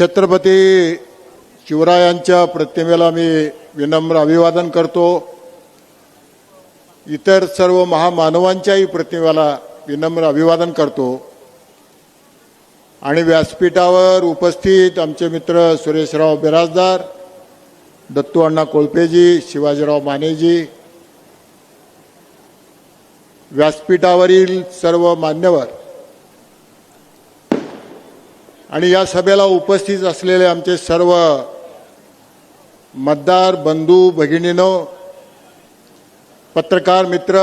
छत्रपती शिवरायांच्या प्रतिमेला मी विनम्र अभिवादन करतो. इतर सर्व महामानवांच्याही प्रतिमेला विनम्र अभिवादन करतो. आणि व्यासपीठावर उपस्थित आमचे मित्र सुरेशराव बिराजदार दत्तू अण्णा कोळपेजी शिवाजीराव मानेजी व्यासपीठावरील सर्व मान्यवर आणि या सभेला उपस्थित असलेले आमचे सर्व मतदार बंधू भगिनीनो पत्रकार मित्र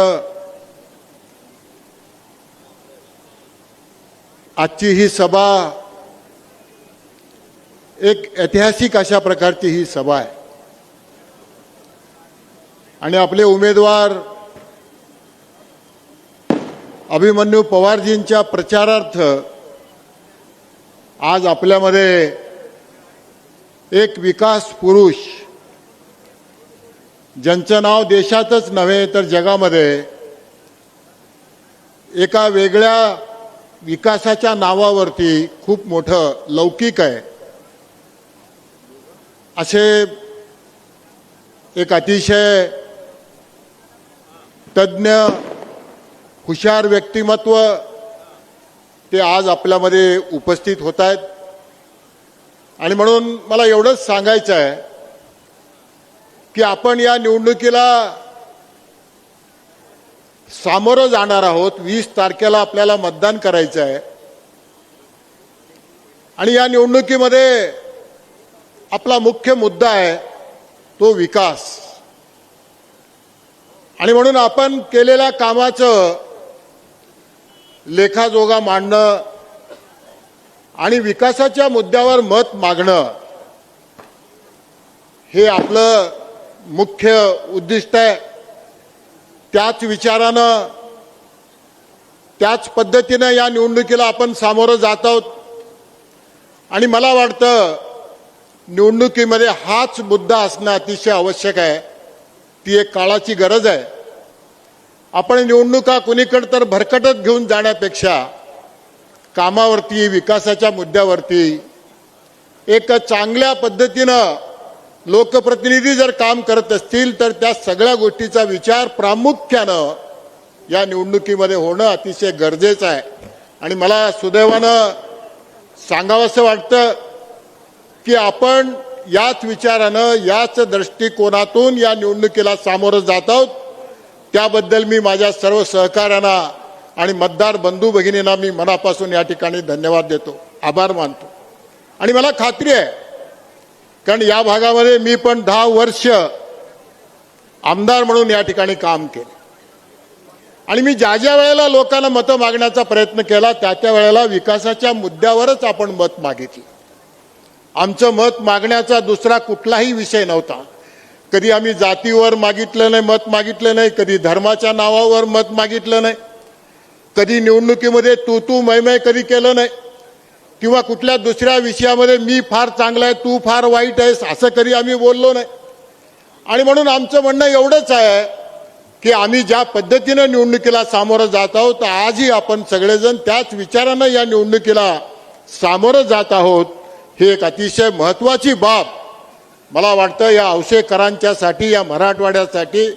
आजची ही सभा एक ऐतिहासिक अशा प्रकारची ही सभा आहे. आणि आपले उमेदवार अभिमन्यू पवारजींच्या प्रचारार्थ आज आपल्यामध्ये एक विकास पुरुष ज्यांचं नाव देशातच नव्हे तर जगामध्ये एका वेगळ्या विकासाच्या नावावरती खूप मोठं लौकिक आहे. असे एक अतिशय तज्ज्ञ हुशार व्यक्तिमत्व ते आज आपल्यामध्ये उपस्थित होत आहेत आणि म्हणून मला एवढंच सांगायचं आहे की आपण या निवडणुकीला सामोरं जाणार आहोत. वीस तारखेला आपल्याला मतदान करायचं आहे. आणि या निवडणुकीमध्ये आपला मुख्य मुद्दा आहे तो विकास. आणि म्हणून आपण केलेल्या कामाचं लेखाजोगा मांडणं आणि विकासाच्या मुद्द्यावर मत मागणं हे आपलं मुख्य उद्दिष्ट आहे. त्याच विचारानं त्याच पद्धतीनं या निवडणुकीला आपण सामोरं जात आहोत. आणि मला वाटतं निवडणुकीमध्ये हाच मुद्दा असणं अतिशय आवश्यक आहे. ती एक काळाची गरज आहे. आपण निवडणुका कुणीकडे तर भरकटत घेऊन जाण्यापेक्षा कामावरती विकासाच्या मुद्द्यावरती एक चांगल्या पद्धतीनं लोकप्रतिनिधी जर काम करत असतील तर त्या सगळ्या गोष्टीचा विचार प्रामुख्यानं या निवडणुकीमध्ये होणं अतिशय गरजेचं आहे. आणि मला सुदैवानं सांगावंसं वाटतं की आपण याच विचारानं याच दृष्टिकोनातून या निवडणुकीला सामोरं जात आहोत. त्याबद्दल मी माझ्या सर्व सहकाऱ्यांना आणि मतदार बंधू भगिनींना मी मनापासून या ठिकाणी धन्यवाद देतो. आभार मानतो. आणि मला खात्री आहे कारण या भागामध्ये मी पण दहा वर्ष आमदार म्हणून या ठिकाणी काम केले. आणि मी ज्या ज्या वेळेला लोकांना मतं मागण्याचा प्रयत्न केला त्या त्या वेळेला विकासाच्या मुद्द्यावरच आपण मत मागितली. आमचं मत मागण्याचा दुसरा कुठलाही विषय नव्हता. कधी आम्ही जातीवर मागितलं नाही मत मागितलं नाही कधी धर्माच्या नावावर मत मागितलं नाही कधी निवडणुकीमध्ये तू तू मैमय कधी केलं नाही किंवा कुठल्या दुसऱ्या विषयामध्ये मी फार चांगला आहे तू फार वाईट आहेस असं कधी आम्ही बोललो नाही. आणि म्हणून आमचं म्हणणं एवढंच आहे की आम्ही ज्या पद्धतीनं निवडणुकीला सामोरं जात आहोत तर आजही आपण सगळेजण त्याच विचारानं या निवडणुकीला सामोरं जात आहोत ही एक अतिशय महत्त्वाची बाब. मला वाटतं या अवशेकरांच्यासाठी या मराठवाड्यासाठी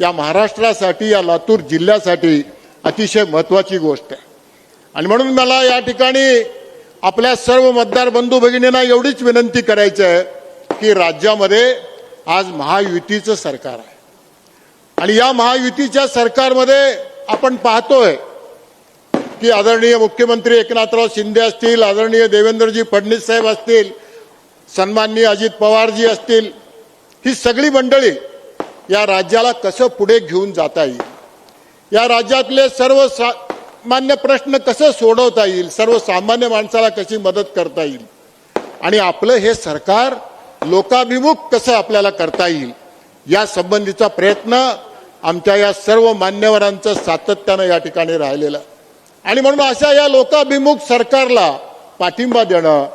या महाराष्ट्रासाठी या लातूर जिल्ह्यासाठी अतिशय महत्त्वाची गोष्ट आहे. आणि म्हणून मला या ठिकाणी आपल्या सर्व मतदार बंधू भगिनींना एवढीच विनंती करायची आहे की राज्यामध्ये आज महायुतीचं सरकार आहे. आणि या महायुतीच्या सरकारमध्ये आपण पाहतोय की आदरणीय मुख्यमंत्री एकनाथराव शिंदे असतील आदरणीय देवेंद्रजी फडणवीस साहेब असतील सन्माननीय अजित पवारजी असतील ही सगळी मंडळी या राज्याला कसं पुढे घेऊन जाता येईल? या राज्यातले सर्व सामान्य प्रश्न कसं सोडवता येईल? सर्वसामान्य माणसाला कशी मदत करता येईल? आणि आपलं हे सरकार लोकाभिमुख कसं आपल्याला करता येईल? या संबंधीचा प्रयत्न आमच्या या सर्व मान्यवरांचं सातत्यानं या ठिकाणी राहिलेलं आणि म्हणून अशा या लोकाभिमुख सरकारला पाठिंबा देणं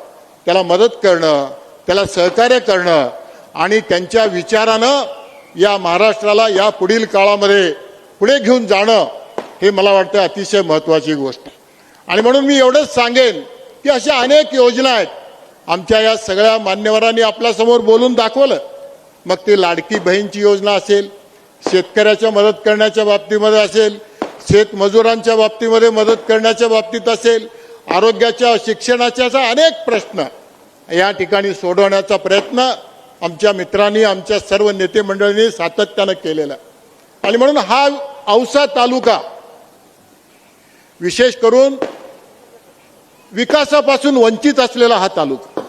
त्याला मदत करणं त्याला सहकार्य करणं आणि त्यांच्या विचारानं या महाराष्ट्राला या पुढील काळामध्ये पुढे घेऊन जाणं हे मला वाटतं अतिशय महत्त्वाची गोष्ट आहे. आणि म्हणून मी एवढंच सांगेन की अशा अनेक योजना आहेत. आमच्या या सगळ्या मान्यवरांनी आपल्यासमोर बोलून दाखवलं. मग ती लाडकी बहीणची योजना असेल शेतकऱ्याच्या मदत करण्याच्या बाबतीमध्ये असेल शेतमजुरांच्या बाबतीमध्ये मदत करण्याच्या बाबतीत असेल आरोग्याच्या शिक्षणाच्या असा अनेक प्रश्न या ठिकाणी सोडवण्याचा प्रयत्न आमच्या मित्रांनी आमच्या सर्व नेते मंडळींनी सातत्यानं केलेला. आणि म्हणून हा औसा तालुका विशेष करून विकासापासून वंचित असलेला हा तालुका.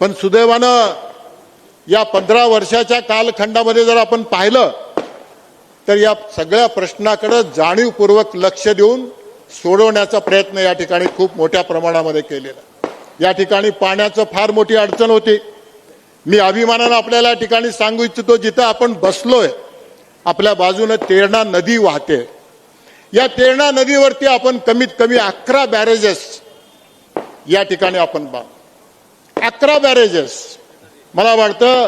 पण सुदैवानं या पंधरा वर्षाच्या कालखंडामध्ये जर आपण पाहिलं तर या सगळ्या प्रश्नाकडे जाणीवपूर्वक लक्ष देऊन सोडवण्याचा प्रयत्न या ठिकाणी खूप मोठ्या प्रमाणामध्ये केलेला. या ठिकाणी पाण्याचं फार मोठी अडचण होती. मी अभिमानानं आपल्याला या ठिकाणी सांगू इच्छितो जिथं आपण बसलोय आपल्या बाजूनं तेरणा नदी वाहते. या तेरणा नदीवरती आपण कमीत कमी अकरा बॅरेजेस या ठिकाणी आपण बांध अकरा बॅरेजेस मला वाटतं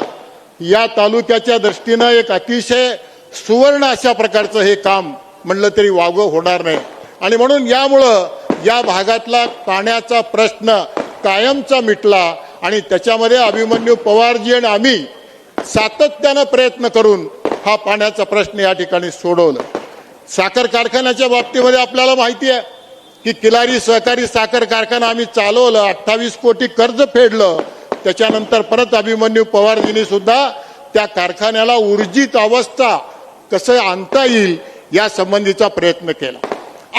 या तालुक्याच्या दृष्टीनं एक अतिशय सुवर्ण अशा प्रकारचं हे काम म्हणलं तरी वावगं होणार नाही. आणि म्हणून यामुळं या भागातला पाण्याचा प्रश्न कायमचा मिटला आणि त्याच्यामध्ये अभिमन्यू पवारजी आणि आम्ही सातत्यानं प्रयत्न करून हा पाण्याचा प्रश्न या ठिकाणी सोडवला. साखर कारखान्याच्या बाबतीमध्ये आपल्याला माहिती आहे की किलारी सहकारी साखर कारखाना आम्ही चालवलं अठ्ठावीस कोटी कर्ज फेडलं. त्याच्यानंतर परत अभिमन्यू पवारजींनी सुद्धा त्या कारखान्याला ऊर्जित अवस्था कसं आणता येईल या संबंधीचा प्रयत्न केला.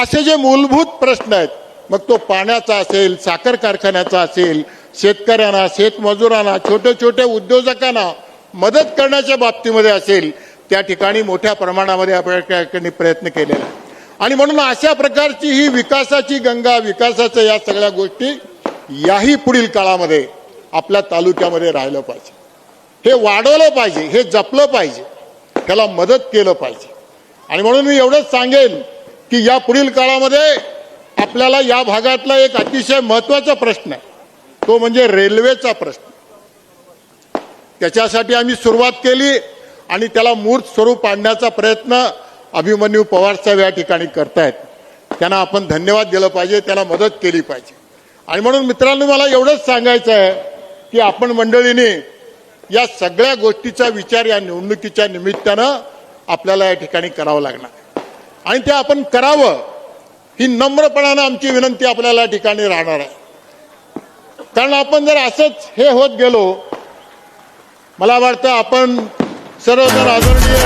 असे जे मूलभूत प्रश्न आहेत मग तो पाण्याचा असेल साखर कारखान्याचा असेल शेतकऱ्यांना शेतमजुरांना छोटे छोटे उद्योजकांना मदत करण्याच्या बाबतीमध्ये असेल त्या ठिकाणी मोठ्या प्रमाणामध्ये आपण ठिकाणी प्रयत्न केलेला आहे. आणि म्हणून अशा प्रकारची ही विकासाची गंगा विकासाच्या या सगळ्या गोष्टी याही पुढील काळामध्ये आपल्या तालुक्यामध्ये राहिलं पाहिजे. हे वाढवलं पाहिजे हे जपलं पाहिजे त्याला मदत केलं पाहिजे. आणि म्हणून मी एवढंच सांगेन की या पुढील काळामध्ये आपल्याला या भागातला एक अतिशय महत्त्वाचा प्रश्न आहे. तो म्हणजे रेल्वेचा प्रश्न. त्याच्यासाठी आम्ही सुरुवात केली आणि त्याला मूर्त स्वरूप आणण्याचा प्रयत्न अभिमन्यू पवार साहेब या ठिकाणी करतायत. त्यांना आपण धन्यवाद दिलं पाहिजे त्याला मदत केली पाहिजे. आणि म्हणून मित्रांनो मला एवढंच सांगायचं आहे की आपण मंडळीने या सगळ्या गोष्टीचा विचार या निवडणुकीच्या निमित्तानं आपल्याला या ठिकाणी करावं लागणार. आणि ते आपण करावं ही नम्रपणानं आमची विनंती आपल्याला ठिकाणी राहणार आहे. कारण आपण जर असंच हे होत गेलो मला वाटतं आपण सर्वजण आदरणीय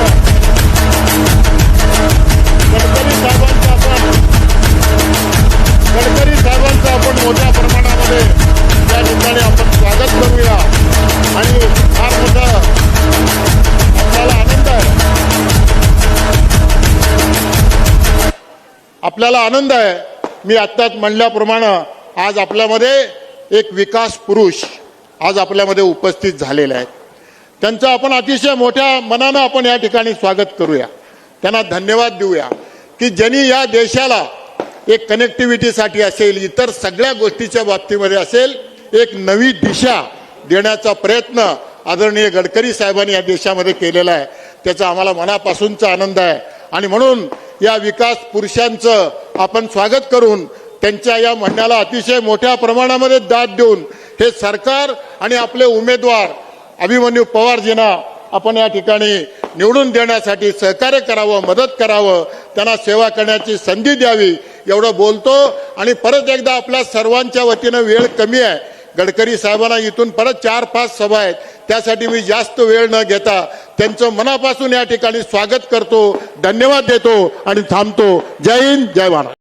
गडकरी साहेब आपल्याला आनंद आहे. मी आत्ताच म्हणल्याप्रमाणे आज आपल्यामध्ये एक विकास पुरुष आज आपल्यामध्ये उपस्थित झालेले आहेत त्यांचं आपण अतिशय मोठ्या मनानं आपण या ठिकाणी स्वागत करूया. त्यांना धन्यवाद देऊया. की ज्यांनी या देशाला एक कनेक्टिव्हिटीसाठी असेल इतर सगळ्या गोष्टीच्या बाबतीमध्ये असेल एक नवी दिशा देण्याचा प्रयत्न आदरणीय गडकरी साहेबांनी या देशामध्ये केलेला आहे. त्याचा आम्हाला मनापासूनचा आनंद आहे. आणि म्हणून या विकास पुरुषांचं आपण स्वागत करून त्यांच्या या म्हणण्याला अतिशय मोठ्या प्रमाणामध्ये दाद देऊन हे सरकार आणि आपले उमेदवार अभिमन्यू पवारजींना आपण या ठिकाणी निवडून देण्यासाठी सहकार्य करावं मदत करावं त्यांना सेवा करण्याची संधी द्यावी एवढं बोलतो. आणि परत एकदा आपल्या सर्वांच्या वतीनं वेळ कमी आहे. गडकरी साहेबांना इथून परत चार पाच सभा आहेत. त्यासाठी मी जास्त वेळ न घेता त्यांचं मनापासून या ठिकाणी स्वागत करतो धन्यवाद देतो आणि थांबतो. जय हिंद जय महाराज